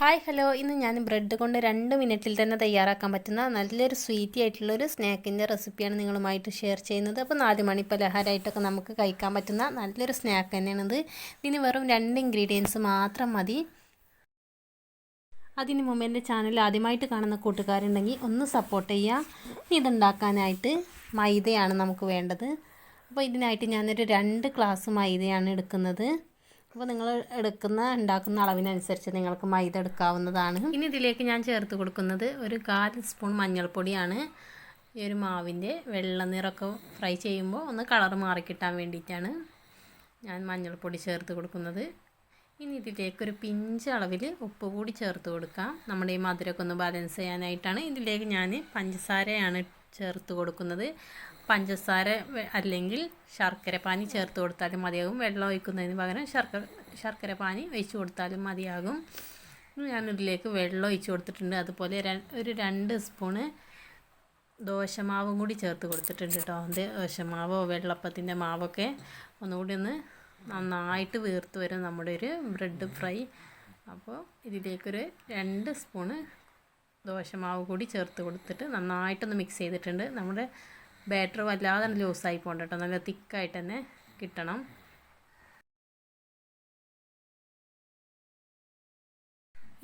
Hi hello. ഇന്ന് ഞാൻ bread കൊണ്ട് രണ്ട് മിനിറ്റിൽ തന്നെ തയ്യാറാക്കാൻ പറ്റുന്ന നല്ലൊരു സ്വീറ്റി ആയിട്ടുള്ളൊരു സ്നാക്കിന്റെ റെസിപ്പിയാണ് നിങ്ങളുമായിട്ട് ഷെയർ ചെയ്യുന്നത്. അപ്പോൾ നാല് മണി പലഹാരമായിട്ടൊക്കെ നമുക്ക് കഴിക്കാൻ പറ്റുന്ന നല്ലൊരു സ്നാക്ക് തന്നെയാണിത്. ഇതിന് വെറും രണ്ട് ഇൻഗ്രീഡിയൻസ് മാത്രം മതി. അതിന് മുമ്പ് എന്റെ ചാനൽ ആദ്യമായിട്ട് കാണുന്ന കൂട്ടുകാരുണ്ടെങ്കിൽ ഒന്ന് സപ്പോർട്ട് ചെയ്യുക. ഇതുണ്ടാക്കാനായിട്ട് മൈദയാണ് നമുക്ക് വേണ്ടത്. അപ്പോൾ ഇതിനായിട്ട് ഞാനൊരു രണ്ട് ഗ്ലാസ് മൈദയാണ് എടുക്കുന്നത്. അപ്പോൾ നിങ്ങൾ എടുക്കുന്ന ഉണ്ടാക്കുന്ന അളവിനനുസരിച്ച് നിങ്ങൾക്ക് മൈദ എടുക്കാവുന്നതാണ്. ഇനി ഇതിലേക്ക് ഞാൻ ചേർത്ത് കൊടുക്കുന്നത് ഒരു കാൽ സ്പൂൺ മഞ്ഞൾപ്പൊടിയാണ്. ഈ ഒരു മാവിന്റെ വെള്ള ഫ്രൈ ചെയ്യുമ്പോൾ ഒന്ന് കളർ മാറിക്കിട്ടാൻ വേണ്ടിയിട്ടാണ് ഞാൻ മഞ്ഞൾപ്പൊടി ചേർത്ത് കൊടുക്കുന്നത്. ഇനി ഇതിലേക്ക് ഒരു പിഞ്ച് അളവിൽ ഉപ്പ് കൂടി ചേർത്ത് കൊടുക്കാം. നമ്മുടെ ഈ മധുരമൊക്കെ ഒന്ന് ബാലൻസ് ചെയ്യാനായിട്ടാണ് ഇതിലേക്ക് ഞാൻ പഞ്ചസാരയാണ് ചേർത്ത് കൊടുക്കുന്നത്. പഞ്ചസാര അല്ലെങ്കിൽ ശർക്കര പാനി ചേർത്ത് കൊടുത്താലും മതിയാകും. വെള്ളം ഒഴിക്കുന്നതിന് പകരം ശർക്കര ശർക്കര പാനി ഒഴിച്ചു കൊടുത്താലും മതിയാകും. ഞാനിതിലേക്ക് വെള്ളം ഒഴിച്ചു കൊടുത്തിട്ടുണ്ട്. അതുപോലെ ഒരു രണ്ട് സ്പൂണ് ദോശമാവും കൂടി ചേർത്ത് കൊടുത്തിട്ടുണ്ട് കേട്ടോ അത് ദോശമാവോ വെള്ളപ്പത്തിന്റെ മാവൊക്കെ ഒന്നുകൂടി ഒന്ന് നന്നായിട്ട് വീർത്ത് വരും നമ്മുടെ ഒരു ബ്രെഡ് ഫ്രൈ. അപ്പോൾ ഇതിലേക്കൊരു രണ്ട് സ്പൂണ് ദോശമാവ് കൂടി ചേർത്ത് കൊടുത്തിട്ട് നന്നായിട്ടൊന്ന് മിക്സ് ചെയ്തിട്ടുണ്ട്. നമ്മുടെ ബാറ്റർ വല്ലാതെ ലൂസായി പോകണ്ട കേട്ടോ. നല്ല തിക്കായിട്ട് തന്നെ കിട്ടണം.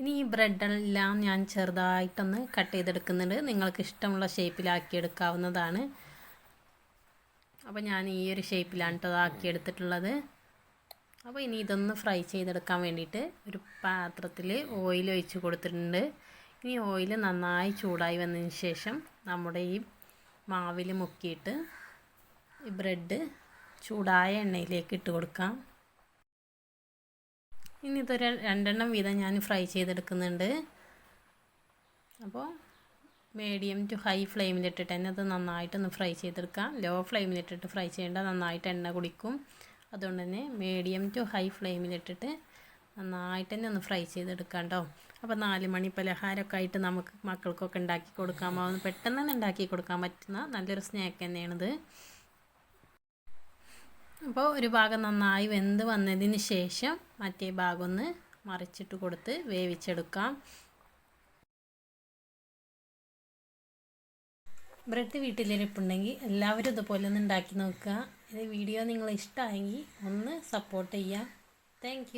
ഇനി ഈ ബ്രെഡെല്ലാം ഞാൻ ചെറുതായിട്ടൊന്ന് കട്ട് ചെയ്തെടുക്കുന്നുണ്ട്. നിങ്ങൾക്ക് ഇഷ്ടമുള്ള ഷേപ്പിലാക്കി എടുക്കാവുന്നതാണ് അപ്പോൾ ഞാൻ ഈ ഒരു ഷേപ്പിലാണ് കേട്ടോ ആക്കിയെടുത്തിട്ടുള്ളത്. അപ്പോൾ ഇനി ഇതൊന്ന് ഫ്രൈ ചെയ്തെടുക്കാൻ വേണ്ടിയിട്ട് ഒരു പാത്രത്തിൽ ഓയിൽ ഒഴിച്ച് കൊടുത്തിട്ടുണ്ട്. ഇനി ഓയിൽ നന്നായി ചൂടായി വന്നതിന് ശേഷം നമ്മുടെ ഈ മാവിൽ മുക്കിയിട്ട് ഈ ബ്രെഡ് ചൂടായ എണ്ണയിലേക്ക് ഇട്ട് കൊടുക്കാം. ഇനി ഇതൊരു രണ്ടെണ്ണം വീതം ഞാൻ ഫ്രൈ ചെയ്തെടുക്കുന്നുണ്ട്. അപ്പോൾ മീഡിയം ടു ഹൈ ഫ്ലെയിമിലിട്ടിട്ട് തന്നെ അത് നന്നായിട്ടൊന്ന് ഫ്രൈ ചെയ്തെടുക്കാം. ലോ ഫ്ലെയിമിലിട്ടിട്ട് ഫ്രൈ ചെയ്യേണ്ട നന്നായിട്ട് എണ്ണ കുടിക്കും. അതുകൊണ്ട് തന്നെ മീഡിയം ടു ഹൈ ഫ്ലെയിമിലിട്ടിട്ട് നന്നായിട്ട് തന്നെ ഒന്ന് ഫ്രൈ ചെയ്തെടുക്കാം കേട്ടോ അപ്പോൾ നാല് മണി പലഹാരമൊക്കെ ആയിട്ട് നമുക്ക് മക്കൾക്കൊക്കെ ഉണ്ടാക്കി കൊടുക്കാമാവുന്ന പെട്ടെന്ന് തന്നെ ഉണ്ടാക്കി കൊടുക്കാൻ പറ്റുന്ന നല്ലൊരു സ്നാക്ക് തന്നെയാണിത്. അപ്പോൾ ഒരു ഭാഗം നന്നായി വെന്ത് വന്നതിന് ശേഷം മറ്റേ ഭാഗം ഒന്ന് മറിച്ചിട്ട് കൊടുത്ത് വേവിച്ചെടുക്കാം. ബ്രെഡ് വീട്ടിലിരിപ്പുണ്ടെങ്കിൽ എല്ലാവരും ഇതുപോലെ ഒന്ന് ഉണ്ടാക്കി നോക്കുക. ഇത് വീഡിയോ നിങ്ങൾ ഇഷ്ടമായെങ്കിൽ ഒന്ന് സപ്പോർട്ട് ചെയ്യുക. താങ്ക്